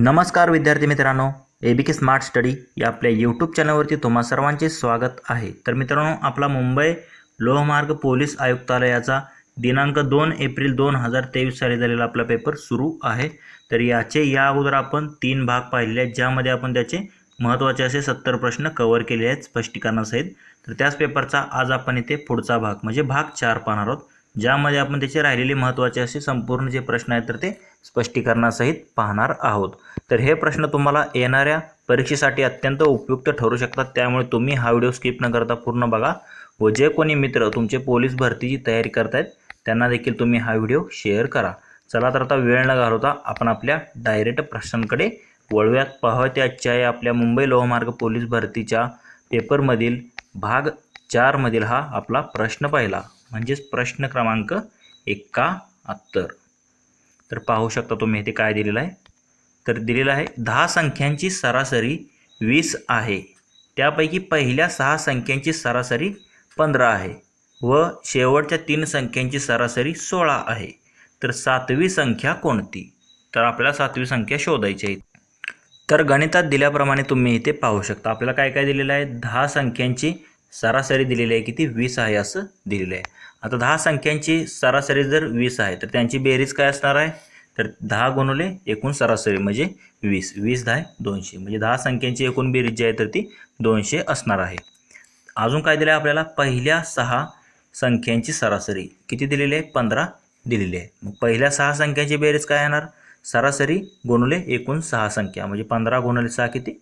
नमस्कार विद्यार्थी मित्रांनो. ए बी के स्मार्ट स्टडी या आपल्या यूट्यूब चॅनलवरती तुम्हा सर्वांचे स्वागत आहे. तर मित्रांनो आपला मुंबई लोहमार्ग पोलीस आयुक्तालयाचा दिनांक दोन एप्रिल दोन हजार तेवीस साली झालेला आपला पेपर सुरू आहे. तर याचे या अगोदर आपण तीन भाग पाहिले आहेत ज्यामध्ये आपण त्याचे महत्त्वाचे असे सत्तर प्रश्न कवर केले आहेत स्पष्टीकरणासहित. तर त्याच पेपरचा आज आपण इथे पुढचा भाग म्हणजे भाग चार पाहणार आहोत. ज्यामध्ये आपण त्याचे राहिलेले महत्त्वाचे असे संपूर्ण जे प्रश्न आहेत तर ते स्पष्टीकरणासहित पाहणार आहोत. तर हे प्रश्न तुम्हाला येणाऱ्या परीक्षेसाठी अत्यंत उपयुक्त ठरू शकतात. त्यामुळे तुम्ही हा व्हिडिओ स्किप न करता पूर्ण बघा व जे कोणी मित्र तुमचे पोलीस भरतीची तयारी करतायत त्यांना देखील तुम्ही हा व्हिडिओ शेअर करा. चला तर आता वेळ न घालवता आपण आपल्या डायरेक्ट प्रश्नांकडे वळव्यात पाहावं ते या आपल्या मुंबई लोहमार्ग पोलीस भरतीच्या पेपरमधील भाग चारमधील हा आपला प्रश्न पाहिला. म्हणजेच प्रश्न क्रमांक एकाहत्तर तर पाहू शकता तुम्ही इथे काय दिलेलं आहे. तर दिलेलं आहे दहा संख्यांची सरासरी वीस आहे. त्यापैकी पहिल्या सहा संख्यांची सरासरी पंधरा आहे व शेवटच्या तीन संख्यांची सरासरी सोळा आहे. तर सातवी संख्या कोणती? तर आपल्याला सातवी संख्या शोधायची आहे. तर गणितात दिल्याप्रमाणे तुम्ही इथे पाहू शकता. आपल्याला काय काय दिलेलं आहे? दहा संख्यांची सरासरी दिलेली आहे किती? वीस आहे असं दिलेलं आहे. आता दहा संख्यांची सरासरी जर वीस आहे तर त्यांची बेरीज काय असणार आहे? तर दहा गुणवले एकूण सरासरी म्हणजे वीस. वीस दहा दोनशे. म्हणजे दहा संख्यांची एकूण बेरीज जी आहे तर ती दोनशे असणार आहे. अजून काय दिलं आहे आपल्याला? पहिल्या सहा संख्यांची सरासरी. किती दिलेली आहे? पंधरा दिलेली आहे. मग पहिल्या सहा संख्यांची बेरीज काय येणार? सरासरी गुणले एकूण सहा संख्या. म्हणजे पंधरा गुणले सहा किती?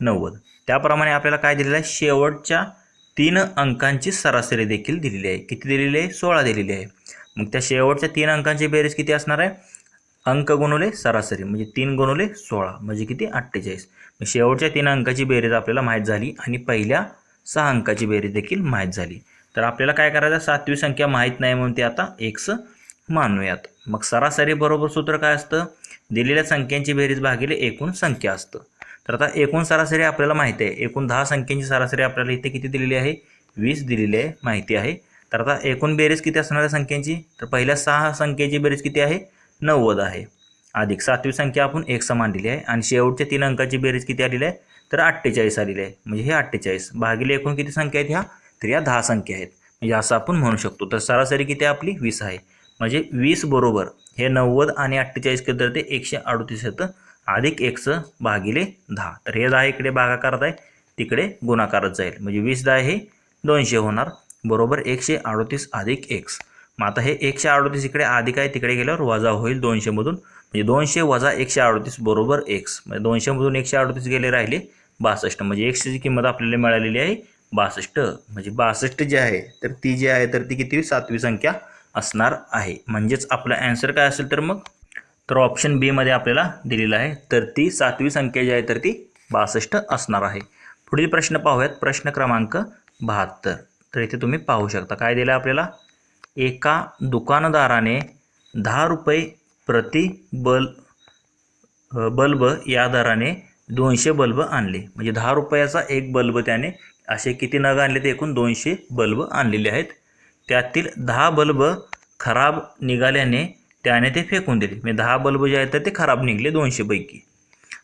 नव्वद. त्याप्रमाणे आपल्याला काय दिलेलं आहे? शेवटच्या तीन अंकांची सरासरी देखील दिलेली आहे. किती दिलेली आहे? सोळा दिलेली आहे. मग त्या शेवटच्या तीन अंकांची बेरीज किती असणार आहे? अंक गुणवले सरासरी म्हणजे तीन गुणवले सोळा म्हणजे किती? अठ्ठेचाळीस. मग शेवटच्या तीन अंकाची बेरीज आपल्याला माहीत झाली आणि पहिल्या सहा अंकाची बेरीज देखील माहीत झाली. तर आपल्याला काय करायचं सातवी संख्या माहीत नाही म्हणून ते आता एक्स मानूयात. मग सरासरी बरोबर सूत्र काय असतं? दिलेल्या संख्यांची बेरीज भागिले एकूण संख्या असतं. तर आता एकूण सरासरी आपल्याला माहिती आहे एकूण दहा संख्यांची सरासरी आपल्याला इथे किती दिलेली आहे? वीस दिलेली आहे माहिती आहे. तर आता एकूण बेरीज किती असणार आहे संख्यांची? तर पहिल्या सहा संख्येची बेरीज किती आहे? नव्वद आहे. अधिक सातवी संख्या आपण एक समान दिली आहे आणि शेवटच्या तीन अंकाची बेरीज किती आलेली आहे? तर अठ्ठेचाळीस आलेली आहे. म्हणजे हे अठ्ठेचाळीस. भागिले एकूण किती संख्या आहेत ह्या? तर या दहा संख्या आहेत. म्हणजे असं आपण म्हणू शकतो. तर सरासरी किती आहे आपली? वीस आहे. म्हणजे वीस बरोबर हे नव्वद आणि अठ्ठेचाळीस केलं तर ते एकशे अडतीस येतं. अधिक एक्स भागिले दहा. तर हे दहा इकडे भागाकारात आहे तिकडे गुणाकारत जाईल. म्हणजे वीस दहा हे दोनशे होणार. बरोबर एकशे अडतीस अधिक एक्स. मग आता हे एकशे अडतीस इकडे अधिक आहे तिकडे गेल्यावर वजा होईल दोनशेमधून म्हणजे दोनशे वजा एकशे अडतीस बरोबर एक्स. म्हणजे दोनशेमधून एकशे अडतीस गेले राहिले बासष्ट. म्हणजे एक्सची किंमत आपल्याला मिळालेली आहे बासष्ट. म्हणजे बासष्ट जे आहे तर ती जी आहे तर ती किती? सातवी संख्या असणार आहे. म्हणजेच आपला ॲन्सर काय असेल तर मग? तर ऑप्शन बीमध्ये आपल्याला दिलेलं आहे. तर ती सातवी संख्या जी आहे तर ती बासष्ट असणार आहे. पुढील प्रश्न पाहूयात. प्रश्न क्रमांक बहात्तर. तर इथे तुम्ही पाहू शकता. काय दिलं आपल्याला? एका दुकानदाराने दहा रुपये प्रति बल बल्ब या दराने दोनशे बल्ब आणले. म्हणजे दहा रुपयाचा एक बल्ब त्याने असे किती नग आणले ते एकूण दोनशे बल्ब आणलेले आहेत. त्यातील दहा बल्ब खराब निघाल्याने त्याने ते फेकून दिले. म्हणजे दहा बल्ब जे आहेत तर ते खराब निघले दोनशेपैकी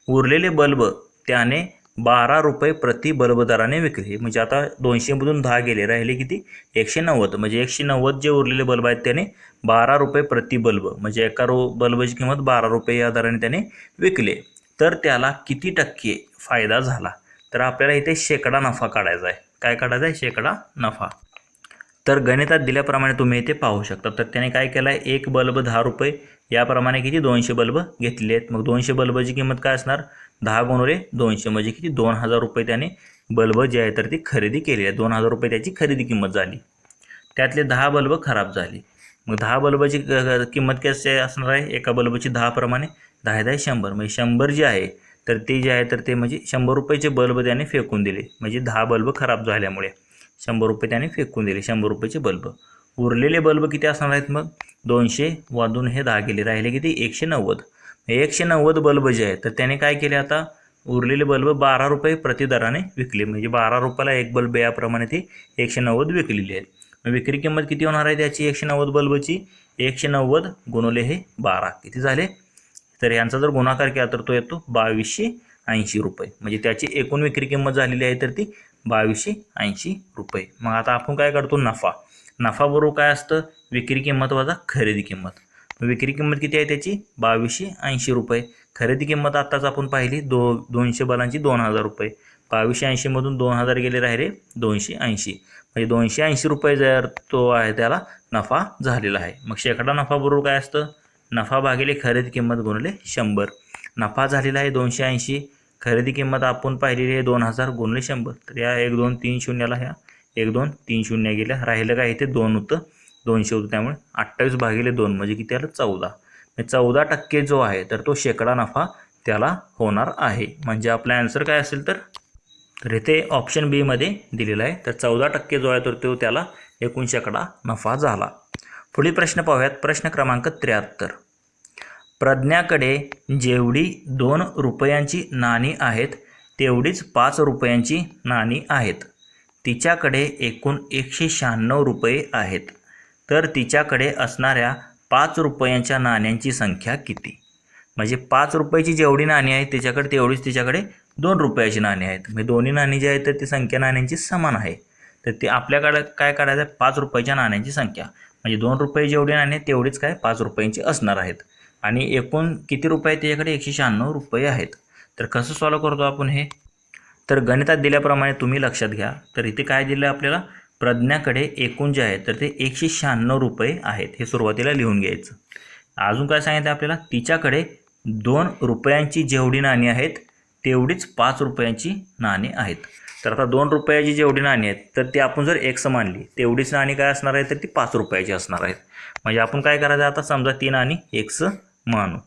उरलेले बल्ब त्याने बारा रुपये प्रति बल्ब दराने विकले. म्हणजे आता दोनशेमधून दहा गेले. राहिले किती? एकशे नव्वद. म्हणजे एकशे नव्वद जे उरलेले बल्ब आहेत त्याने बारा रुपये प्रति बल्ब. म्हणजे एका रो बल्बची किंमत बारा रुपये या दराने त्याने विकले. तर त्याला किती टक्के फायदा झाला? तर आपल्याला इथे शेकडा नफा काढायचा आहे. काय काढायचा आहे? शेकडा नफा. तर गणितात दिल्याप्रमाणे तुम्ही इथे पाहू शकता. तर त्याने काय केलं आहे एक बल्ब दहा रुपये. याप्रमाणे किती? दोनशे बल्ब घेतले आहेत. मग दोनशे बल्बची किंमत काय असणार? दहा गुणुले दोनशे. म्हणजे किती? दोन हजार रुपये त्याने बल्ब जे आहे तर ती खरेदी केली आहे. दोन हजार रुपये त्याची खरेदी किंमत झाली. त्यातले दहा बल्ब खराब झाली. मग दहा बल्बची क- किंमत कशी असणार आहे? एका बल्बची दहाप्रमाणे दहा दहा शंभर. म्हणजे शंभर जे आहे तर ते जे आहे तर ते म्हणजे शंभर रुपयाचे बल्ब त्याने फेकून दिले. म्हणजे दहा बल्ब खराब झाल्यामुळे. शंभर रुपये त्याने फेकून दिले शंभर रुपयाचे बल्ब. उरलेले बल्ब किती असणार आहेत मग? दोनशे वाजून हे दहा गेले राहिले किती? एकशे नव्वद. एकशे नव्वद बल्ब जे आहेत तर त्याने काय केले आता? उरलेले बल्ब बारा रुपये प्रतिदराने विकले म्हणजे बारा रुपयाला एक बल्ब याप्रमाणे ते एकशे नव्वद विकलेली आहेत. विक्री किंमत किती होणार आहे त्याची? एकशे नव्वद बल्बची? एकशे नव्वद गुणवले हे बारा. किती झाले? तर यांचा जर गुणाकार केला तर तो येतो बावीसशे ऐंशी रुपये. म्हणजे त्याची एकूण विक्री किंमत झालेली आहे तर ती बावीसशे ऐंशी रुपये. मग आता आपण काय करतो? नफा. नफा बरोबर काय असतं? विक्री किंमत वजा खरेदी किंमत. विक्री किंमत किती आहे त्याची? बावीसशे ऐंशी रुपये. खरेदी किंमत आत्ताच आपण पाहिली दो दोनशे बलांची दोन हजार रुपये. बावीसशे ऐंशीमधून दोन हजार गेले राहिले दोनशे ऐंशी. म्हणजे दोनशे ऐंशी रुपये जर तो आहे त्याला नफा झालेला आहे. मग शेकडा नफा बरोबर काय असतं? नफा भागिले खरेदी किंमत गुणले शंभर. नफा झालेला आहे दोनशे ऐंशी. खरेदी किंमत आपण पाहिलेली आहे दोन हजार गुणले शंभर. तर या एक दोन तीन शून्याला ह्या एक दोन तीन शून्य गेल्या. राहिलं काय इथे? दोन होतं. दोनशे होतं. त्यामुळे अठ्ठावीस भागिले दोन म्हणजे किती आलं? चौदा. म्हणजे चौदा टक्के जो आहे तर तो शेकडा नफा त्याला होणार आहे. म्हणजे आपला ॲन्सर काय असेल तर? तर इथे ऑप्शन बीमध्ये दिलेला आहे. तर चौदा टक्के जो आहे तर तो त्याला एकूण शेकडा नफा झाला. पुढील प्रश्न पाहूयात. प्रश्न क्रमांक त्र्याहत्तर. प्रज्ञाकडे जेवढी दोन रुपयांची नाणी आहेत तेवढीच पाच रुपयांची नाणी आहेत. तिच्याकडे एकूण एकशे शहाण्णव रुपये आहेत. तर तिच्याकडे असणाऱ्या पाच रुपयांच्या नाण्यांची संख्या किती? म्हणजे पाच रुपयाची जेवढी नाणी आहेत त्याच्याकडे तेवढीच तिच्याकडे दोन रुपयाची नाणी आहेत. म्हणजे दोन्ही नाणी जी आहेत तर ती संख्या नाण्यांची समान आहे. तर ते आपल्याकडे काय काढायचं? आहे पाच रुपयाच्या नाण्यांची संख्या. म्हणजे दोन रुपये जेवढी नाणी आहेत तेवढीच काय? पाच रुपयांची असणार आहेत. आणि एकूण किती रुपये त्याच्याकडे? एकशे शहाण्णव रुपये आहेत. तर कसं सॉल्व करतो आपण हे? तर गणितात दिल्याप्रमाणे तुम्ही लक्षात घ्या. तर इथे काय दिलं आहे आपल्याला? प्रज्ञाकडे एकूण जे आहे तर ते एकशे शहाण्णव रुपये आहेत. हे सुरुवातीला लिहून घ्यायचं. अजून काय सांगितलं आपल्याला? तिच्याकडे दोन रुपयांची जेवढी नाणी आहेत तेवढीच पाच रुपयांची नाणी आहेत. तर आता दोन रुपयाची जेवढी नाणी आहेत तर ती आपण जर एक मानली तेवढीच नाणी काय असणार आहे तर ती पाच रुपयाची असणार आहेत. म्हणजे आपण काय करायचं? आता समजा ती नाणी एक्स मानू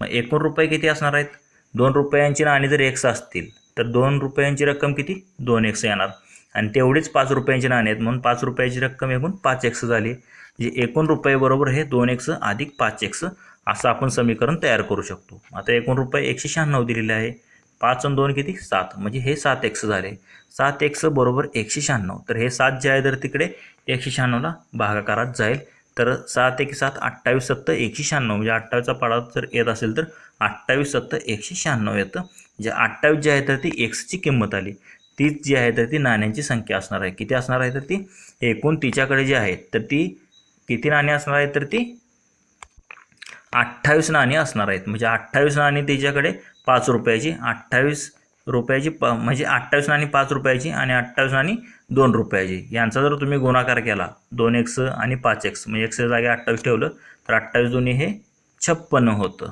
मग एकूण रुपये किती असणार आहेत? दोन रुपयांची नाणी जर एक्स असतील तर दोन रुपयांची रक्कम किती? दोन एक्स येणार. आणि तेवढीच पाच रुपयांची नाणी आहेत म्हणून पाच रुपयाची रक्कम एकूण पाच एक्स झाली. म्हणजे एकूण रुपये बरोबर हे दोन एक्स अधिक पाच एक्स असं आपण समीकरण तयार करू शकतो. आता एकूण रुपये एकशे शहाण्णव दिलेले आहे. पाच आणि दोन किती? सात. म्हणजे हे सात एक्स झाले. सात एक्स बरोबर एकशे शहाण्णव. तर हे सात जे आहे तर तिकडे एकशे शहाण्णवला भागाकारात जाईल. तर सात एक सात अठ्ठावीस सत्तर एकशे शहाण्णव. म्हणजे अठ्ठावीसचा पाडा जर येत असेल तर अठ्ठावीस सत्तर एकशे शहाण्णव येतं. जे अठ्ठावीस जे आहे तर ती एक्सची किंमत आली. तीच जी आहे तर ती नाण्यांची संख्या असणार आहे. किती असणार आहे तर ती एकूण तिच्याकडे जी आहे तर ती किती नाणी असणार आहे तर ती अठ्ठावीस नाणी असणार आहेत. म्हणजे अठ्ठावीस नाणी तिच्याकडे पाच रुपयाची अठ्ठावीस रुपयाची प म्हणजे अठ्ठावीस नाणी पाच रुपयाची आणि अठ्ठावीस नाणी दोन रुपयाची. यांचा जर तुम्ही गुणाकार केला दोन एक्स आणि पाच एक्स म्हणजे एक्सच्या जागी अठ्ठावीस ठेवलं तर अठ्ठावीस दोन्ही हे छप्पन्न होतं.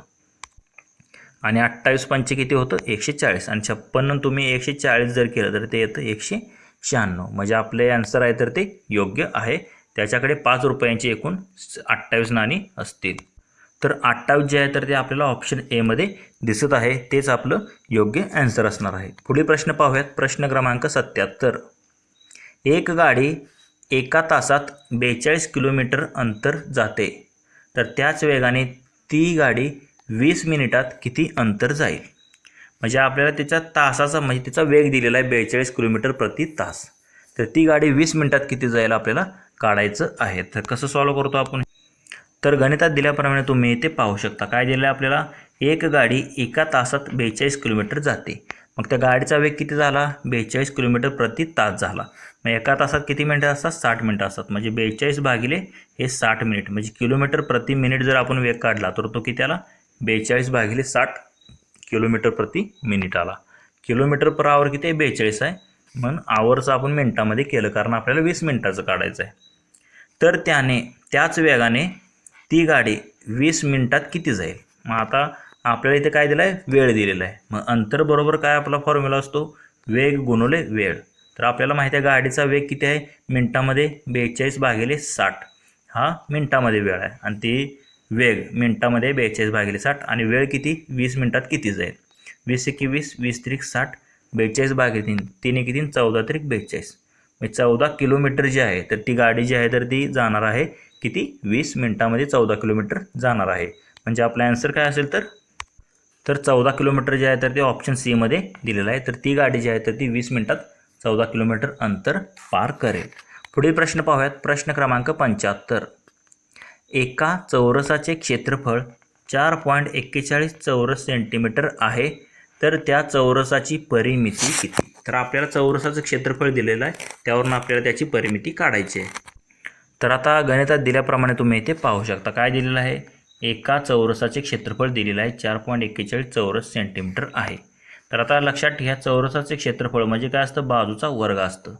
आणि अठ्ठावीस पंचे किती होतं? एकशे चाळीस. आणि छप्पन्न तुम्ही एकशे चाळीस जर केलं तर ते येतं एकशे शहाण्णव. म्हणजे आपले आन्सर आहे तर ते योग्य आहे. त्याच्याकडे पाच रुपयांची एकूण अठ्ठावीस नाणी असतील. तर अठ्ठावीस जे आहे तर ते आपल्याला ऑप्शन एमध्ये दिसत आहे. तेच आपलं योग्य ॲन्सर असणार आहे. पुढील प्रश्न पाहूयात. प्रश्न क्रमांक सत्याहत्तर. एक गाडी एका तासात बेचाळीस किलोमीटर अंतर जाते. तर त्याच वेगाने ती गाडी वीस मिनिटात किती अंतर जाईल? म्हणजे आपल्याला त्याच्या तासाचा म्हणजे तिचा वेग दिलेला आहे बेचाळीस किलोमीटर प्रति तास. तर ती गाडी वीस मिनिटात किती जायला आपल्याला काढायचं आहे. तर कसं सॉल्व करतो आपण? तर गणितात दिल्याप्रमाणे तुम्ही इथे पाहू शकता. काय दिलं आहे आपल्याला? एक गाडी एका तासात बेचाळीस किलोमीटर जाते. मग त्या गाडीचा वेग किती झाला? बेचाळीस किलोमीटर प्रति तास झाला. मग एका तासात किती मिनिटं असतात? साठ मिनिटं असतात. म्हणजे बेचाळीस भागिले हे साठ मिनिट. म्हणजे किलोमीटर प्रति मिनिट जर आपण वेग काढला तर तो किती आला? बेचाळीस भागिले साठ किलोमीटर प्रति मिनिट आला. किलोमीटर पर आवर किती आहे? बेचाळीस आहे. म्हणून आवरचं आपण मिनटामध्ये केलं. कारण आपल्याला वीस मिनटाचं काढायचं आहे. तर त्याने त्याच वेगाने ती गाडी वीस मिनटात किती जाईल? मग आता आपल्याला इथे काय दिलं आहे वेळ दिलेला आहे. मग अंतर बरोबर काय आपला फॉर्म्युला असतो? वेग गुणवले वेळ. तर आपल्याला माहिती आहे गाडीचा वेग किती आहे? मिनटामध्ये बेचाळीस भागिले साठ. हा मिनटामध्ये वेळ आहे. आणि ती वेग मिनटामध्ये बेचाळीस भागिले साठ. आणि वेळ किती? वीस मिनटात किती जाईल? वीस एक वीस वीस त्रिक साठ बेचाळीस भागिले तीन. तीन एके तीन चौदा त्रिक बेचाळीस. म्हणजे चौदा किलोमीटर जी आहे तर ती गाडी जी आहे तर ती जाणार आहे किती? वीस मिनटामध्ये चौदा किलोमीटर जाणार आहे. म्हणजे आपला ॲन्सर काय असेल तर? तर चौदा किलोमीटर जे आहे तर ते ऑप्शन सीमध्ये दिलेलं आहे. तर ती गाडी जी आहे तर ती वीस मिनटात चौदा किलोमीटर अंतर पार करेल. पुढील प्रश्न पाहूयात. प्रश्न क्रमांक पंच्याहत्तर. एका चौरसाचे क्षेत्रफळ चार पॉईंट एक्केचाळीस चौरस सेंटीमीटर आहे. तर त्या चौरसाची परिमिती किती? तर आपल्याला चौरसाचं क्षेत्रफळ दिलेलं आहे. त्यावरून आपल्याला त्याची परिमिती काढायची आहे. तर आता गणितात दिल्याप्रमाणे तुम्ही इथे पाहू शकता. काय दिलेलं आहे? एका चौरसाचे क्षेत्रफळ दिलेलं आहे. चार पॉईंट एक्केचाळीस चौरस सेंटीमीटर आहे. तर आता लक्षात घ्या चौरसाचे क्षेत्रफळ म्हणजे काय असतं? बाजूचा वर्ग असतं.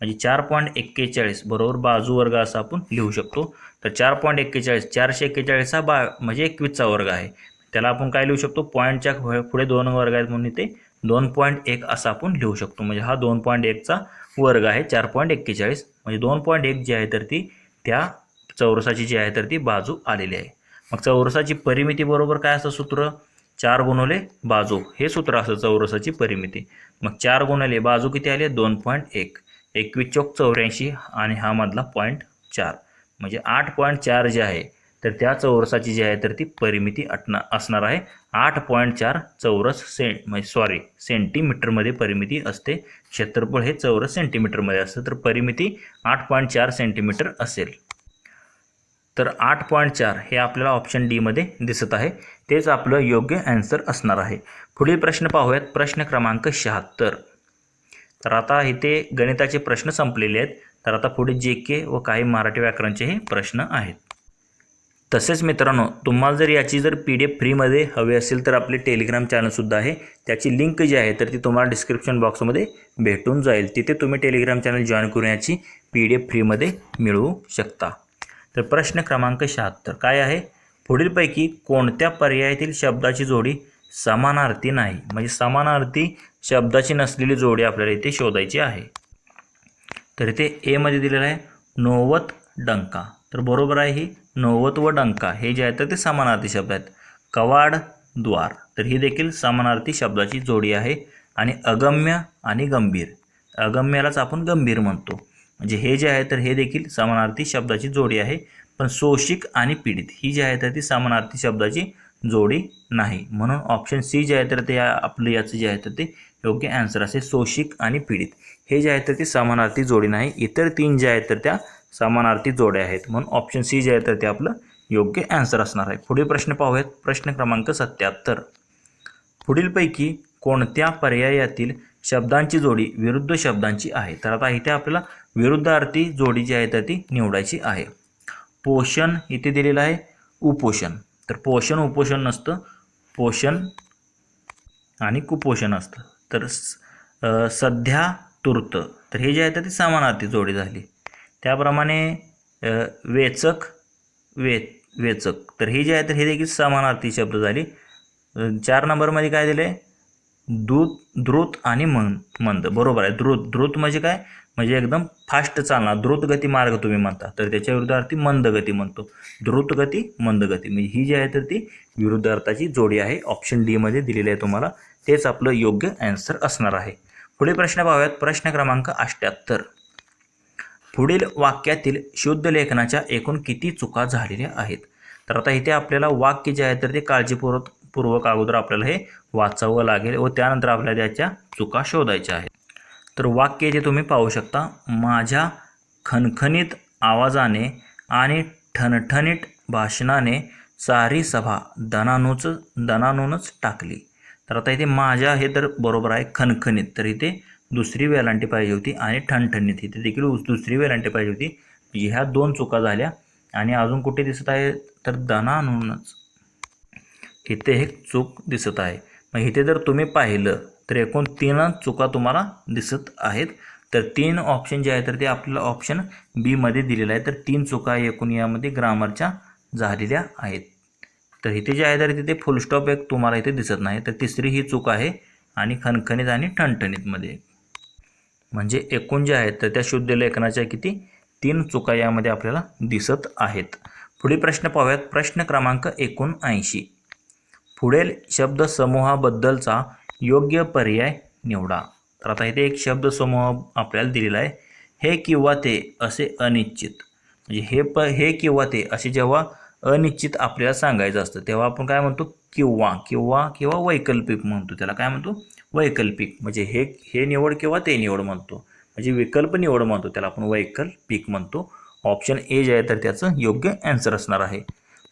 म्हणजे चार पॉईंट एक्केचाळीस बरोबर बाजू वर्ग असं आपण लिहू शकतो. तर चार पॉईंट एक्केचाळीस चारशे एक्केचाळीस हा बा म्हणजे एकवीसचा वर्ग आहे. त्याला आपण काय लिहू शकतो? पॉईंटच्या पुढे दोन वर्ग आहेत म्हणून इथे दोन पॉईंट एक असं आपण लिहू शकतो. म्हणजे हा दोन पॉईंट एकचा वर्ग आहे. चार पॉईंट एक्केचाळीस म्हणजे दोन पॉईंट एक जी आहे तर ती त्या चौरसाची जी आहे तर ती बाजू आलेली आहे. मग चौरसाची परिमिती बरोबर काय असतं सूत्र? चार गुणवले बाजू. हे सूत्र असतं चौरसाची परिमिती. मग चार गुणवले बाजू किती आले दोन पॉईंट एक. एकवीस चौक चौऱ्याऐंशी आणि हा मधला पॉईंट चार. म्हणजे आठ पॉईंट चार जे आहे तर त्या चौरसाची जी आहे तर ती परिमिती अटना असणार आहे. आठ पॉईंट चार चौरस सें म्हणजे सॉरी सेंटीमीटरमध्ये परिमिती असते. क्षेत्रफळ हे चौरस सेंटीमीटरमध्ये असतं. तर परिमिती आठ पॉईंट चार सेंटीमीटर असेल. तर आठ पॉईंट चार हे आपल्याला ऑप्शन डीमध्ये दिसत आहे. तेच आपलं योग्य ॲन्सर असणार आहे. पुढील प्रश्न पाहूयात. प्रश्न क्रमांक शहात्तर. तर आता इथे गणिताचे प्रश्न संपलेले आहेत. तर आता पुढे जे के व काही मराठी व्याकरणचे हे प्रश्न आहेत. तसेच मित्रांनो तुम्हाला जर याची जर पी डी एफ फ्रीमध्ये हवी असेल तर आपले टेलिग्राम चॅनलसुद्धा आहे. त्याची लिंक जी आहे तर ती तुम्हाला डिस्क्रिप्शन बॉक्समध्ये भेटून जाईल. तिथे तुम्ही टेलिग्राम चॅनल जॉईन करून याची पी डी एफ फ्रीमध्ये मिळवू शकता. तर प्रश्न क्रमांक शहात्तर. काय आहे? पुढीलपैकी कोणत्या पर्यायातील शब्दाची जोडी समानार्थी नाही? म्हणजे समानार्थी शब्दाची नसलेली जोडी आपल्याला इथे शोधायची आहे. तर इथे एमध्ये दिलेलं आहे नोवत डंका. तर बरोबर आहे ही. नव्वद व डंका हे जे आहे तर ते समानार्थी शब्द आहेत. कवाड द्वार तर ही देखील समानार्थी शब्दाची जोडी आहे. आणि अगम्य आणि गंभीर. अगम्यालाच आपण गंभीर म्हणतो. म्हणजे हे जे आहे तर हे देखील समानार्थी शब्दाची जोडी आहे. पण शोषिक आणि पीडित ही जी आहे तर ती समानार्थी शब्दाची जोडी नाही. म्हणून ऑप्शन सी जे आहे तर ते या- आपलं याचं जे आहे तर ते योग्य ॲन्सर असेल. शोषिक आणि पीडित. हे जे आहे तर ती समानार्थी जोडी नाही. इतर तीन जे आहेत तर त्या समानार्थी जोड्या आहेत म्हणून ऑप्शन सी जे आहे तर ते आपलं योग्य ॲन्सर असणार आहे. पुढील प्रश्न पाहूयात. प्रश्न क्रमांक सत्याहत्तर. पुढीलपैकी कोणत्या पर्यायातील शब्दांची जोडी विरुद्ध शब्दांची आहे? तर आता इथे आपल्याला विरुद्धार्थी जोडी जी आहे तर ती निवडायची आहे. पोषण इथे दिलेलं आहे. उपोषण. तर पोषण उपोषण नसतं. पोषण आणि कुपोषण असतं. तर स- सध्या तूर्त. तर हे जे आहे तर ती समानार्थी जोडी झाली. त्याप्रमाणे वेचक वे वेचक. तर हे जे आहे तर हे देखील समानार्थी शब्द झाली. चार नंबरमध्ये काय दिले? दूत द्रुत आणि मंद मंद. बरोबर आहे. द्रुत द्रुत म्हणजे काय? म्हणजे एकदम फास्ट चालणार द्रुत गती मार्ग तुम्ही म्हणता. तर त्याच्या विरुद्धार्थी मंद गती म्हणतो. द्रुत गती मंद गती. म्हणजे ही जी आहे तर ती विरुद्धार्थाची जोडी आहे. ऑप्शन डीमध्ये दिलेली आहे तुम्हाला. तेच आपलं योग्य ॲन्सर असणार आहे. पुढे प्रश्न पाहूयात. प्रश्न क्रमांक अष्ट्याहत्तर पुढील वाक्यातील शुद्ध लेखनाच्या एकूण किती चुका झालेल्या आहेत? तर आता इथे आपल्याला वाक्य जे आहे तर ते काळजीपूर्वक पूर्वक अगोदर आपल्याला हे वाचावं लागेल व त्यानंतर आपल्याला त्याच्या चुका शोधायच्या आहेत. तर वाक्य जे तुम्ही पाहू शकता माझ्या खणखणीत आवाजाने आणि ठणठणीत भाषणाने सारी सभा दनानूच दनानूनच टाकली. तर आता इथे माझ्या हे तर बरोबर आहे खणखणीत तर इथे दुसरी वेलांटी पाहिजे होती आणि ठणठणीत. इथे देखील उस- दुसरी वेलांटी पाहिजे होती. ह्या दोन चुका झाल्या आणि अजून कुठे दिसत आहे? तर दनानूनच इथे एक चूक दिसत आहे. मग इथे जर तुम्ही पाहिलं तर एकूण तीन चुका तुम्हाला दिसत आहेत. तर तीन ऑप्शन जे आहे तर ते आपल्याला ऑप्शन बीमध्ये दिलेलं आहे. तर तीन चुका एकूण यामध्ये ग्रामरच्या झालेल्या आहेत. तर इथे जे आहे तर तिथे फुलस्टॉप एक तुम्हाला इथे दिसत नाही. तर तिसरी ही चूक आहे आणि खणखणीत आणि ठणठणीतमध्ये म्हणजे एकूण जे आहेत तर त्या शुद्ध लेखनाच्या किती? तीन चुका यामध्ये आपल्याला दिसत आहेत. पुढील प्रश्न पाहूयात. प्रश्न क्रमांक एकोणऐंशी पुढील शब्दसमूहाबद्दलचा योग्य पर्याय निवडा. तर आता इथे एक शब्दसमूह आपल्याला दिलेला आहे. हे किंवा ते असे अनिश्चित. म्हणजे हे प हे किंवा ते असे जेव्हा अनिश्चित आपल्याला सांगायचं असतं तेव्हा आपण काय म्हणतो? किंवा किंवा किंवा वैकल्पिक म्हणतो त्याला. काय म्हणतो? वैकल्पिक. म्हणजे हे हे निवड किंवा ते निवड म्हणतो. म्हणजे विकल्प निवड म्हणतो त्याला आपण. वैकल्पिक म्हणतो. ऑप्शन ए जे आहे तर त्याचं योग्य ॲन्सर असणार आहे.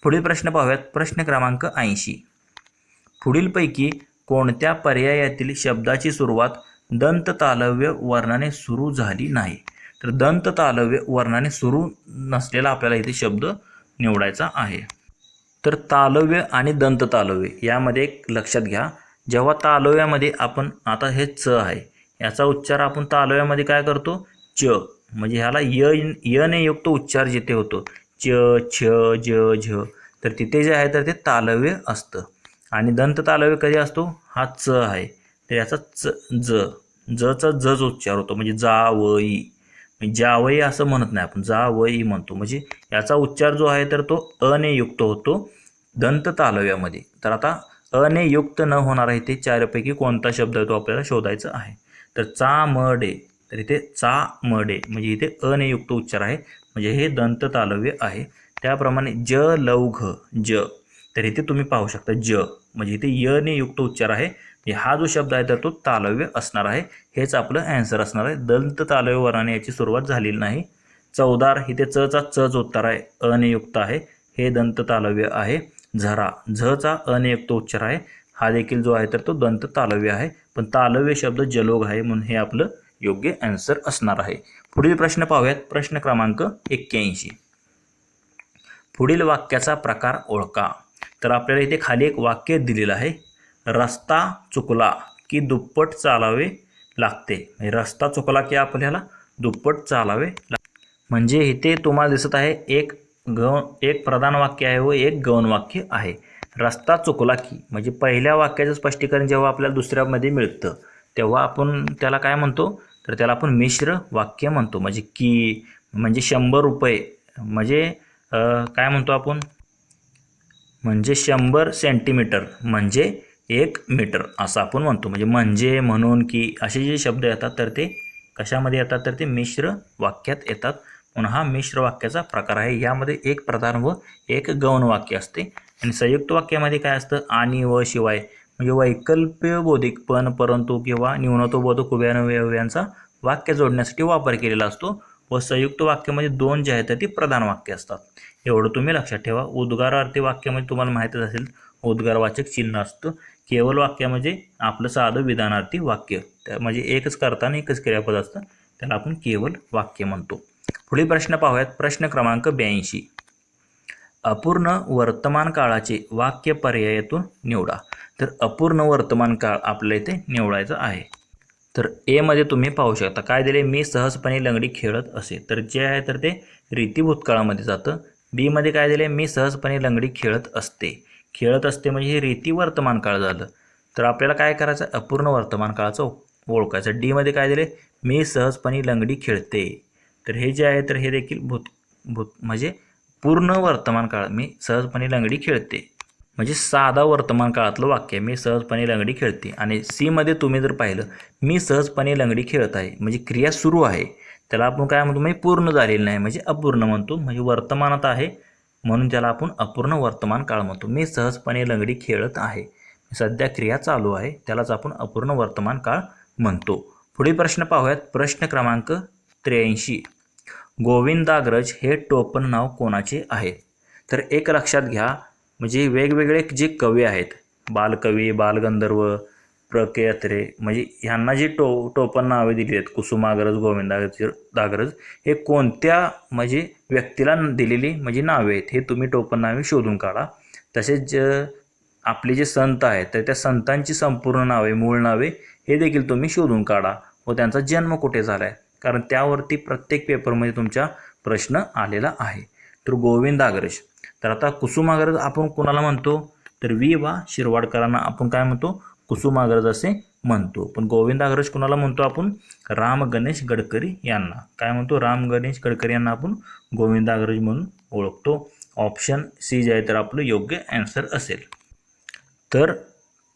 पुढील प्रश्न पाहूयात. प्रश्न क्रमांक ऐंशी. पुढीलपैकी कोणत्या पर्यायातील शब्दाची सुरुवात दंत तालव्य वर्णाने सुरू झाली नाही? तर दंत तालव्य वर्णाने सुरू नसलेला आपल्याला इथे शब्द निवडायचा आहे. तर तालव्य आणि दंत तालव्य यामध्ये एक लक्षात घ्या. जेव्हा तालव्यामध्ये आपण आता हे च आहे याचा उच्चार आपण तालव्यामध्ये काय करतो? च. म्हणजे ह्याला य ने युक्त उच्चार जिथे होतो च छ ज झ तर तिथे जे आहे तर ते तालव्य असतं. आणि दंत तालव्य कधी असतो? हा च आहे. तर याचा च ज. जचा जच उच्चार होतो. म्हणजे जा व ई जावई असं म्हणत नाही आपण जा म्हणतो. म्हणजे याचा उच्चार जो आहे तर तो अनेयुक्त होतो दंत तालव्यामध्ये तर आता अनेयुक्त न होणार आहे ते चारपैकी कोणता शब्द आहे तो आपल्याला शोधायचा आहे? तर चा म डे तर इथे चा मडे म्हणजे इथे अनेयुक्त उच्चार आहे. म्हणजे हे दंत तालव्य आहे. त्याप्रमाणे ज लौघ ज. तर इथे तुम्ही पाहू शकता ज. म्हणजे इथे य ने युक्त उच्चार आहे. हा जो शब्द आहे तर तो तालव्य असणार आहे. हेच आपलं ॲन्सर असणार आहे. दंत तालव्य वर्णाने याची सुरुवात झालेली नाही. चौदार इथे च चा चच उत्तर आहे. अनियुक्त आहे. हे दंत तालव्य आहे. झरा. झचा अनियुक्त उच्चार आहे. हा देखील जो आहे तर तो दंत तालव्य आहे. पण तालव्य शब्द जलोग आहे म्हणून हे आपलं योग्य ॲन्सर असणार आहे. पुढील प्रश्न पाहूयात. प्रश्न क्रमांक एक्क्याऐंशी. पुढील वाक्याचा प्रकार ओळखा. तर आपल्याला इथे खाली एक वाक्य दिलेलं आहे. रस्ता चुकला की दुप्पट चालावे लागते. म्हणजे रस्ता चुकला की आपल्याला दुप्पट चालावे म्हणजे इथे तुम्हाला दिसत आहे एक गौ एक प्रधान वाक्य आहे व एक गौण वाक्य आहे. रस्ता चुकला की म्हणजे पहिल्या वाक्याचं स्पष्टीकरण जेव्हा आपल्याला दुसऱ्यामध्ये मिळतं तेव्हा आपण त्याला काय म्हणतो? तर त्याला आपण मिश्र वाक्य म्हणतो. म्हणजे की म्हणजे शंभर रुपये. म्हणजे काय म्हणतो आपण? म्हणजे शंभर सेंटीमीटर. म्हणजे एक मीटर असं आपण म्हणतो. म्हणजे म्हणजे म्हणून की असे जे शब्द येतात तर ते कशामध्ये येतात? तर ते मिश्र वाक्यात येतात. म्हणून हा मिश्र वाक्याचा प्रकार आहे. यामध्ये एक प्रधान व एक गौण वाक्य असते. आणि संयुक्त वाक्यामध्ये काय असतं? आणि व शिवाय. म्हणजे वैकल्प्य बोधिक पण परंतु किंवा न्यूनत्वबोधक उभ्यानवयांचा वाक्य जोडण्यासाठी वापर केलेला असतो. व संयुक्त वाक्यामध्ये दोन जे आहेत ते ती प्रधान वाक्य असतात. एवढं तुम्ही लक्षात ठेवा. उद्गारार्थी वाक्यामध्ये तुम्हाला माहीतच असेल उद्गारवाचक चिन्ह असतं. केवळ वाक्य म्हणजे आपलं साधं विधानार्थी वाक्य. त्या म्हणजे एकच करताना एकच क्रियापद असतं. त्याला आपण केवळ वाक्य म्हणतो. पुढील प्रश्न पाहूयात. प्रश्न क्रमांक ब्याऐंशी. अपूर्ण वर्तमान काळाचे वाक्य पर्यायातून निवडा. तर अपूर्ण वर्तमान काळ आपल्या इथे निवडायचं आहे. तर एमध्ये तुम्ही पाहू शकता. काय दिले? मी सहजपणे लंगडी खेळत असे. तर जे आहे तर ते रीती भूतकाळामध्ये जातं. बीमध्ये काय दिले? मी सहजपणे लंगडी खेळत असते. खेळत असते म्हणजे हे रीती वर्तमान काळ झालं. तर आपल्याला काय करायचं? अपूर्ण वर्तमान काळाचं ओळखायचं. डीमध्ये काय दिले? मी सहजपणे लंगडी खेळते. तर हे जे आहे तर हे देखील भूत भूत म्हणजे पूर्ण वर्तमान काळ मी सहजपणे लंगडी खेळते. म्हणजे साधा वर्तमान काळातलं वाक्य मी सहजपणे लंगडी खेळते. आणि सीमध्ये तुम्ही जर पाहिलं मी सहजपणे लंगडी खेळत आहे. म्हणजे क्रिया सुरू आहे. त्याला आपण काय म्हणतो? म्हणजे पूर्ण झालेलं नाही. म्हणजे अपूर्ण म्हणतो. म्हणजे वर्तमानात आहे. म्हणून त्याला आपण अपूर्ण वर्तमान काळ म्हणतो. मी सहजपणे लंगडी खेळत आहे. सध्या क्रिया चालू आहे. त्यालाच आपण अपूर्ण वर्तमान काळ म्हणतो. पुढील प्रश्न पाहूयात. प्रश्न क्रमांक त्र्याऐंशी. गोविंदाग्रज हे टोपण नाव कोणाचे आहे? तर एक लक्षात घ्या. म्हणजे वेगवेगळे जे कवी आहेत. बालकवी बालगंधर्व प्र के अत्रे म्हणजे ह्यांना जी टो टोपण नावे दिली आहेत कुसुमाग्रज गोविंदाग्रज दाग्रज हे कोणत्या म्हणजे व्यक्तीला दिलेली म्हणजे नावे आहेत? हे तुम्ही टोपण नावे शोधून काढा. तसेच ज- आपले जे संत आहेत तर त्या संतांची संपूर्ण नावे मूळ नावे हे देखील तुम्ही शोधून काढा. व त्यांचा जन्म कुठे झाला आहे कारण त्यावरती प्रत्येक पेपरमध्ये तुमच्या प्रश्न आलेला आहे. तर गोविंदाग्रज तर आता कुसुमाग्रज आपण कोणाला म्हणतो? तर वि वा शिरवाडकरांना आपण काय म्हणतो? कुसुमाग्रज असे म्हणतो. पण गोविंदाग्रज कुणाला म्हणतो आपण? राम गणेश गडकरी यांना. काय म्हणतो? राम गणेश गडकरी यांना आपण गोविंदाग्रज म्हणून ओळखतो. ऑप्शन सी जे आहे तर आपलं योग्य ॲन्सर असेल. तर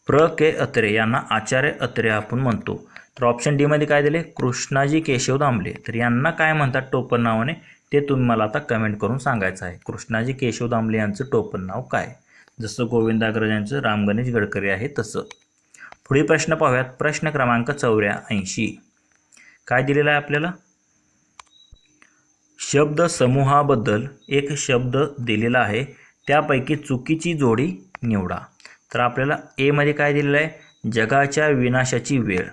प्र के अत्रे यांना आचार्य अत्रे आपण म्हणतो. तर ऑप्शन डीमध्ये काय दिले? कृष्णाजी केशव दामले. तर यांना काय म्हणतात टोपण नावाने ते तुम्ही मला आता कमेंट करून सांगायचं आहे. कृष्णाजी केशव दामले यांचं टोपण नाव काय? जसं गोविंदाग्रज यांचं राम गणेश गडकरी आहे तसं. पुढील प्रश्न पाहूयात. प्रश्न क्रमांक चौऱ्याऐंशी. काय दिलेलं आहे आपल्याला? शब्द समूहाबद्दल एक शब्द दिलेला आहे. त्यापैकी चुकीची जोडी निवडा. तर आपल्याला एमध्ये काय दिलेलं आहे? जगाच्या विनाशाची वेळ.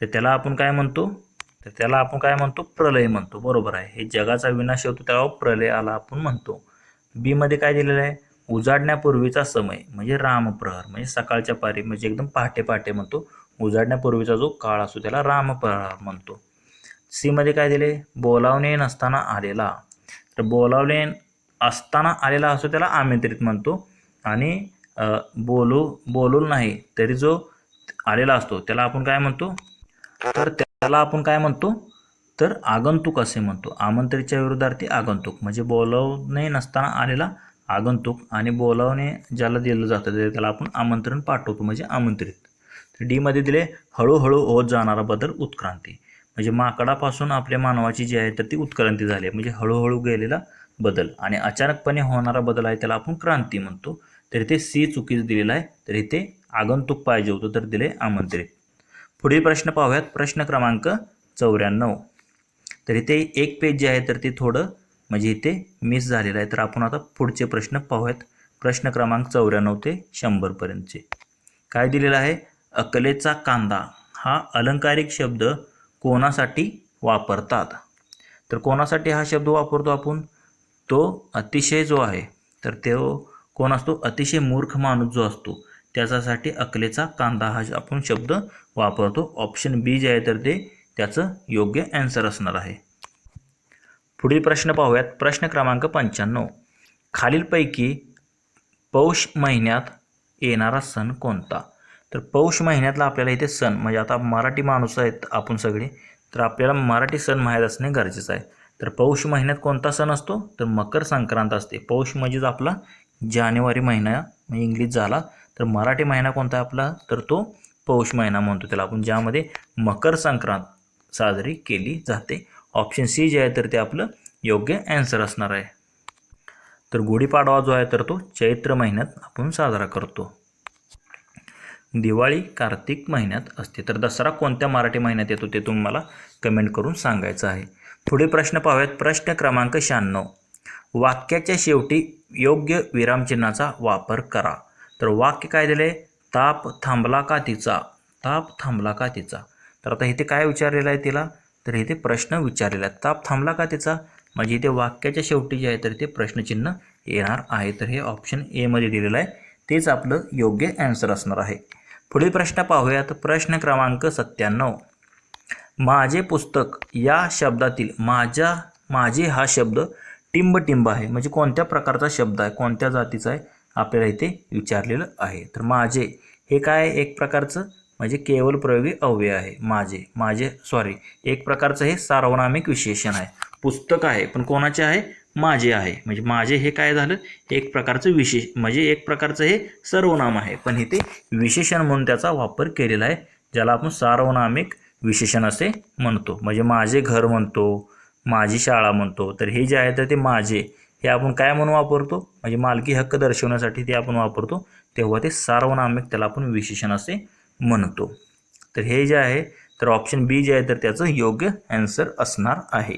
तर त्याला आपण काय म्हणतो? तर त्याला आपण काय म्हणतो? प्रलय म्हणतो. बरोबर आहे. हे जगाचा विनाश होतो त्याला प्रलय आला आपण म्हणतो. बीमध्ये काय दिलेलं आहे? उजाडण्यापूर्वीचा समय म्हणजे रामप्रहर म्हणजे सकाळच्या पारी म्हणजे एकदम पहाटे पहाटे म्हणतो. उजाडण्यापूर्वीचा जो काळ असतो त्याला रामप्रहर म्हणतो. सीमध्ये काय दिले? बोलावणे नसताना आलेला. तर बोलावणे असताना आलेला असतो त्याला आमंत्रित म्हणतो. आणि बोलू बोलून नाही तरी जो आलेला असतो त्याला आपण काय म्हणतो? तर त्याला आपण काय म्हणतो? तर आगंतुक असे म्हणतो. आमंत्रितच्या विरोधार्थी आगंतुक म्हणजे बोलवणे नसताना आलेला आगंतुक आणि बोलावणे ज्याला दिलं जातं ते त्याला आपण आमंत्रण पाठवतो म्हणजे आमंत्रित. तर डीमध्ये दिले हळूहळू होत जाणारा बदल उत्क्रांती. म्हणजे माकडापासून आपल्या मानवाची जी आहे तर ती उत्क्रांती झाली आहे. म्हणजे हळूहळू गेलेला बदल. आणि अचानकपणे होणारा बदल आहे त्याला आपण क्रांती म्हणतो. तर इथे सी चुकीचं दिलेलं आहे तर इथे आगंतुक पाहिजे होतं तर दिले आमंत्रित. पुढील प्रश्न पाहूयात. प्रश्न क्रमांक चौऱ्याण्णव. तर इथे एक पेज जे आहे तर ते थोडं म्हणजे इथे मिस झालेलं आहे. तर आपण आता पुढचे प्रश्न पाहूयात. प्रश्न क्रमांक चौऱ्याण्णव ते शंभरपर्यंतचे काय दिलेलं आहे? अकलेचा कांदा. हा अलंकारिक शब्द कोणासाठी वापरतात? तर कोणासाठी हा शब्द वापरतो आपण? तो अतिशय जो आहे तर तो कोण असतो? अतिशय मूर्ख माणूस जो असतो त्याच्यासाठी अकलेचा कांदा हा आपण शब्द वापरतो. ऑप्शन बी जे आहे तर ते त्याचं योग्य ॲन्सर असणार आहे. पुढील प्रश्न पाहूयात. प्रश्न क्रमांक पंच्याण्णव. खालीलपैकी पौष महिन्यात येणारा सण कोणता? तर पौष महिन्यातला आपल्याला इथे सण म्हणजे आता मराठी माणूस आहेत आपण सगळे तर आपल्याला मराठी सण माहीत असणे गरजेचं आहे. तर पौष महिन्यात कोणता सण असतो? तर मकर संक्रांत असते. पौष म्हणजेच आपला जानेवारी महिना म्हणजे इंग्लिश झाला तर मराठी महिना कोणता आहे आपला? तर तो पौष महिना म्हणतो त्याला. आपण ज्यामध्ये मकर संक्रांत साजरी केली जाते. ऑप्शन सी जे आहे तर ते आपलं योग्य ॲन्सर असणार आहे. तर गुढीपाडवा जो आहे तर तो चैत्र महिन्यात आपण साजरा करतो. दिवाळी कार्तिक महिन्यात असते. तर दसरा कोणत्या मराठी महिन्यात येतो ते तुम्हाला मला कमेंट करून सांगायचं आहे. पुढे प्रश्न पाहूयात. प्रश्न क्रमांक शहाण्णव. वाक्याच्या शेवटी योग्य विरामचिन्हाचा वापर करा. तर वाक्य काय दिले ताप थांबला का तिचा? ताप थांबला का तिचा? तर आता इथे काय विचारलेलं आहे तिला? तर इथे प्रश्न विचारलेला आहे ताप थांबला का त्याचा? म्हणजे इथे वाक्याच्या शेवटी जे आहे तर ते प्रश्नचिन्ह येणार आहे. तर हे ऑप्शन एमध्ये दिलेलं आहे. तेच आपलं योग्य ॲन्सर असणार आहे. पुढील प्रश्न पाहूयात. प्रश्न क्रमांक सत्त्याण्णव. माझे पुस्तक या शब्दातील माझ्या माझे हा शब्द टिंबटिंब आहे. म्हणजे कोणत्या प्रकारचा शब्द आहे? कोणत्या जातीचा आहे? आपल्याला इथे विचारलेलं आहे. तर माझे हे काय एक प्रकारचं म्हणजे केवळ प्रयोगी अव्यय आहे. माझे माझे सॉरी एक प्रकारचं हे सार्वनामिक विशेषण आहे. पुस्तक आहे पण कोणाचे आहे? माझे आहे. म्हणजे माझे हे काय झालं? एक प्रकारचं विशेष म्हणजे एक प्रकारचं हे सर्वनाम आहे. पण इथे विशेषण म्हणून त्याचा वापर केलेला आहे ज्याला आपण सार्वनामिक विशेषण असे म्हणतो. म्हणजे माझे घर म्हणतो माझी शाळा म्हणतो तर हे जे आहे तर ते माझे. हे आपण काय म्हणून वापरतो? म्हणजे मालकी हक्क दर्शवण्यासाठी ते आपण वापरतो. तेव्हा ते सार्वनामिक त्याला आपण विशेषण असे म्हणतो. तर हे जे आहे तर ऑप्शन बी जे आहे तर त्याचं योग्य ॲन्सर असणार आहे.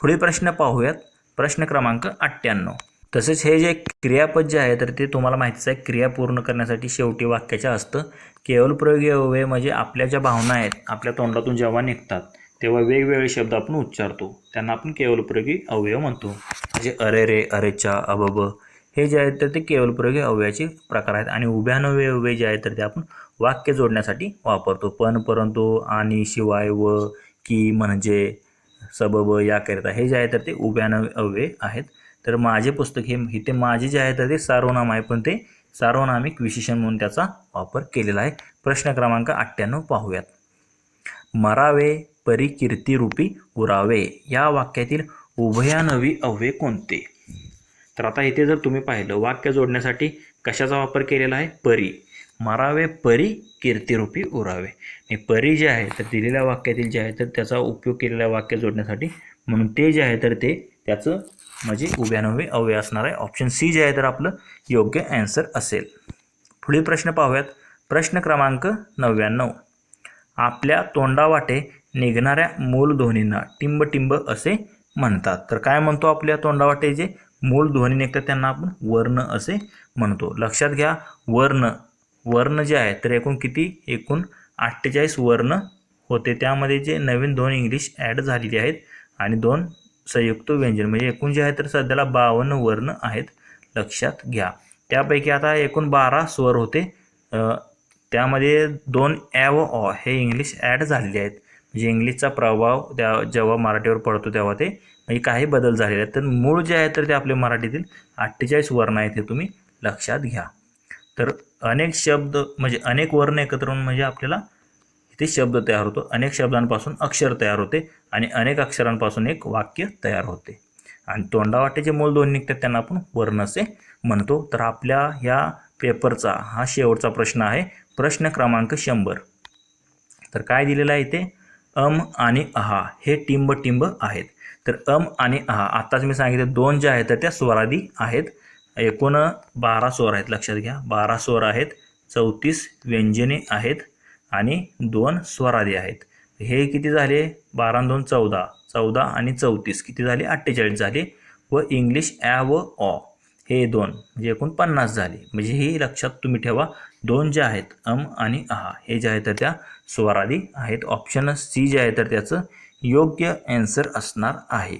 पुढील प्रश्न पाहूयात. प्रश्न क्रमांक अठ्ठ्याण्णव. तसेच हे जे क्रियापद जे आहे तर ते तुम्हाला माहितीच आहे क्रिया पूर्ण करण्यासाठी शेवटी वाक्याच्या असतं. केवळ प्रयोगी अव्यय म्हणजे आपल्या ज्या भावना आहेत आपल्या तोंडातून जेव्हा निघतात तेव्हा वेगवेगळे शब्द आपण उच्चारतो. त्यांना आपण केवलप्रयोगी अवयव म्हणतो. म्हणजे अरे रे अरेच्या अबब. हे जे आहेत तर ते केवलप्रयोगी अवयाचे अवयवाचे प्रकार आहेत. आणि उभ्यानवे अव्यय जे आहेत तर ते आपण वाक्य जोडण्यासाठी वापरतो. पण परंतु आणि शिवाय व की म्हणजे सबब याकरिता हे जे आहे तर ते उभ्यान अव्यय आहेत. तर माझे पुस्तक हे इथे माझे जे आहे तर ते सार्वनाम आहे. पण ते सार्वनामिक विशेषण म्हणून त्याचा वापर केलेला आहे. प्रश्न क्रमांक अठ्ठ्याण्णव पाहूयात. मरावे परी कीर्तिरूपी उरावे. या वाक्यातील उभयानवी अव्यय कोणते? तर आता इथे जर तुम्ही पाहिलं वाक्य जोडण्यासाठी कशाचा वापर केलेला आहे? परी. मरावे परी कीर्तिरूपी उरावे. हे परी जे आहे तर दिलेल्या वाक्यातील जे आहे तर त्याचा उपयोग केलेल्या वाक्य जोडण्यासाठी म्हणून ते जे आहे तर ते त्याचं म्हणजे उभ्यानवे अवय असणार आहे. ऑप्शन सी जे आहे तर आपलं योग्य ॲन्सर असेल. पुढील प्रश्न पाहूयात. प्रश्न क्रमांक नव्याण्णव. आपल्या तोंडावाटे निघणाऱ्या मूलध्वनींना टिंब टिंब असे म्हणतात. तर काय म्हणतो आपल्या तोंडावाटे जे? मूल ध्वनी निघतात त्यांना आपण वर्ण असे म्हणतो. लक्षात घ्या वर्ण वर्ण जे आहे तर एकूण किती? एकूण अठ्ठेचाळीस वर्ण होते. त्यामध्ये जे नवीन दोन इंग्लिश ॲड झालेले आहेत आणि दोन संयुक्त व्यंजन. म्हणजे एकूण जे आहे तर सध्याला बावन्न वर्ण आहेत. लक्षात घ्या. त्यापैकी आता एकूण बारा स्वर होते. त्यामध्ये दोन ॲव ऑ हे इंग्लिश ॲड झालेले आहेत. म्हणजे इंग्लिशचा प्रभाव त्या जेव्हा मराठीवर पडतो तेव्हा ते म्हणजे काही बदल झालेले आहेत. तर मूळ जे आहे तर ते आपले मराठीतील अठ्ठेचाळीस वर्ण आहेत हे तुम्ही लक्षात घ्या. तर अनेक शब्द म्हणजे अनेक वर्ण एकत्र होऊन म्हणजे आपल्याला इथे शब्द तयार होतो. अनेक शब्दांपासून अक्षर तयार होते आणि अनेक अक्षरांपासून एक वाक्य तयार होते. आणि तोंडावाटेचे मूळ दोन निघतात त्यांना आपण वर्ण असे म्हणतो. तर आपल्या ह्या पेपरचा हा शेवटचा प्रश्न आहे. प्रश्न क्रमांक शंभर. तर काय दिलेलं आहे इथे? अम आणि अहा हे टिंब टिंब आहेत. तर अम आणि अहा आत्ताच मी सांगितलं दोन ज्या आहेत तर त्या स्वरादी आहेत. एकूण बारा स्वर आहेत. लक्षात घ्या. बारा स्वर आहेत चौतीस व्यंजने आहेत आणि दोन स्वरादी आहेत. हे किती झाले? बारा दोन चौदा. चौदा आणि चौतीस. किती झाले? अठ्ठेचाळीस झाले. व इंग्लिश ॲ व ऑ हे दोन म्हणजे एकूण पन्नास झाले. म्हणजे हे लक्षात तुम्ही ठेवा. दोन जे आहेत अम आणि आहा हे जे आहे तर त्या स्वरादी आहेत. ऑप्शन सी जे आहे तर त्याचं योग्य ॲन्सर असणार आहे.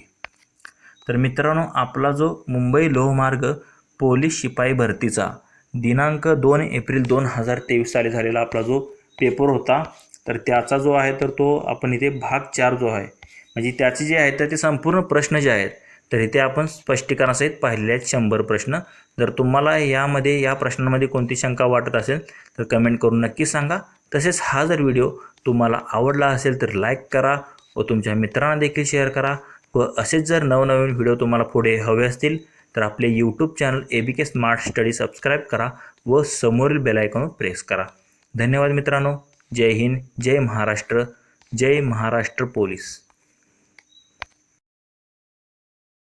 तर मित्रांनो आपला जो मुंबई लोहमार्ग पोलीस शिपाई भरतीचा. दिनांक दोन एप्रिल दोन हजार तेवीस साली झालेला आपला जो पेपर होता तर त्याचा जो आहे तर तो आपण इथे भाग चार जो आहे म्हणजे त्याचे जे आहेत तर ते संपूर्ण प्रश्न जे आहेत तर इथे आपण स्पष्टीकरणासहित पाहिलेले आहेत शंभर प्रश्न. जर तुम्हाला यामध्ये या प्रश्नांमध्ये कोणती शंका वाटत असेल तर कमेंट करून नक्की सांगा. तसेच हा जर व्हिडिओ तुम्हाला आवडला असेल तर लाईक करा व तुमच्या मित्रांना देखील शेअर करा व असेच जर नवनवीन व्हिडिओ तुम्हाला पुढे हवे असतील तर आपले YouTube channel A B K smart study subscribe करा व समोरील बेलायकॉन प्रेस करा. धन्यवाद मित्रांनो. जय हिंद जय महाराष्ट्र जय महाराष्ट्र पोलीस.